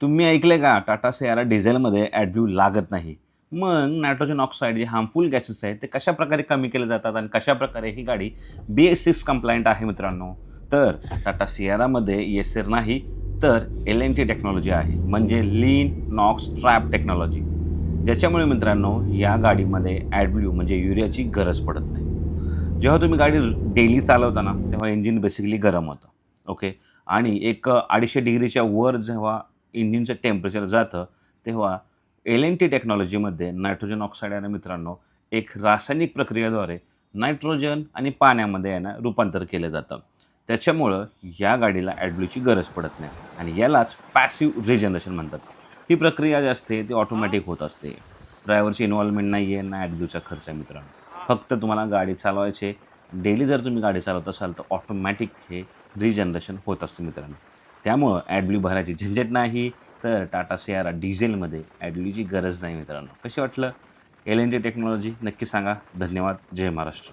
तुम्ही ऐकले का? टाटा सेयाला डिझेलमध्ये ॲडब्ल्यू लागत नाही. मग नायट्रोजन ऑक्साईड जे हार्मफुल गॅसेस आहेत ते कशा प्रकारे कमी केले जातात आणि कशाप्रकारे ही गाडी बी एस सिक्स कंप्लायंट आहे मित्रांनो? तर टाटा सियारामध्ये येसेर नाही तर एल एन टी टेक्नॉलॉजी आहे. म्हणजे लीन नॉक्स ट्रॅप टेक्नॉलॉजी ज्याच्यामुळे मित्रांनो या गाडीमध्ये ॲडब्ल्यू म्हणजे युरियाची गरज पडत नाही. जेव्हा तुम्ही गाडी डेली चालवता ना तेव्हा इंजिन बेसिकली गरम होतं. ओके आणि एक अडीचशे डिग्रीच्या वर जेव्हा इंजिनचं टेम्परेचर जातं तेव्हा एल एन टी टेक्नॉलॉजीमध्ये नायट्रोजन ऑक्साईड आणि मित्रांनो एक रासायनिक प्रक्रियेद्वारे नायट्रोजन आणि पाण्यामध्ये यांना रूपांतर केलं जातं. त्याच्यामुळं या गाडीला ॲडब्ल्यूची गरज पडत नाही. आणि यालाच पॅसिव्ह रिजनरेशन म्हणतात. ही प्रक्रिया जी असते ती ऑटोमॅटिक होत असते. ड्रायव्हरची इन्व्हॉल्वमेंट नाही आहे ना ॲडब्ल्यूचा खर्च आहे मित्रांनो. फक्त तुम्हाला गाडी चालवायची डेली जर तुम्ही गाडी चालवत असाल तर ऑटोमॅटिक हे रिजनरेशन होत असतं मित्रांनो. त्यामुळं ॲडब्ल्यू भरायची झंझट नाही. तर टाटा सियारा डिझेलमध्ये ॲडब्ल्यूची गरज नाही मित्रांनो. कशी वाटलं? एल एन डी टेक्नॉलॉजी नक्की सांगा. धन्यवाद. जय महाराष्ट्र.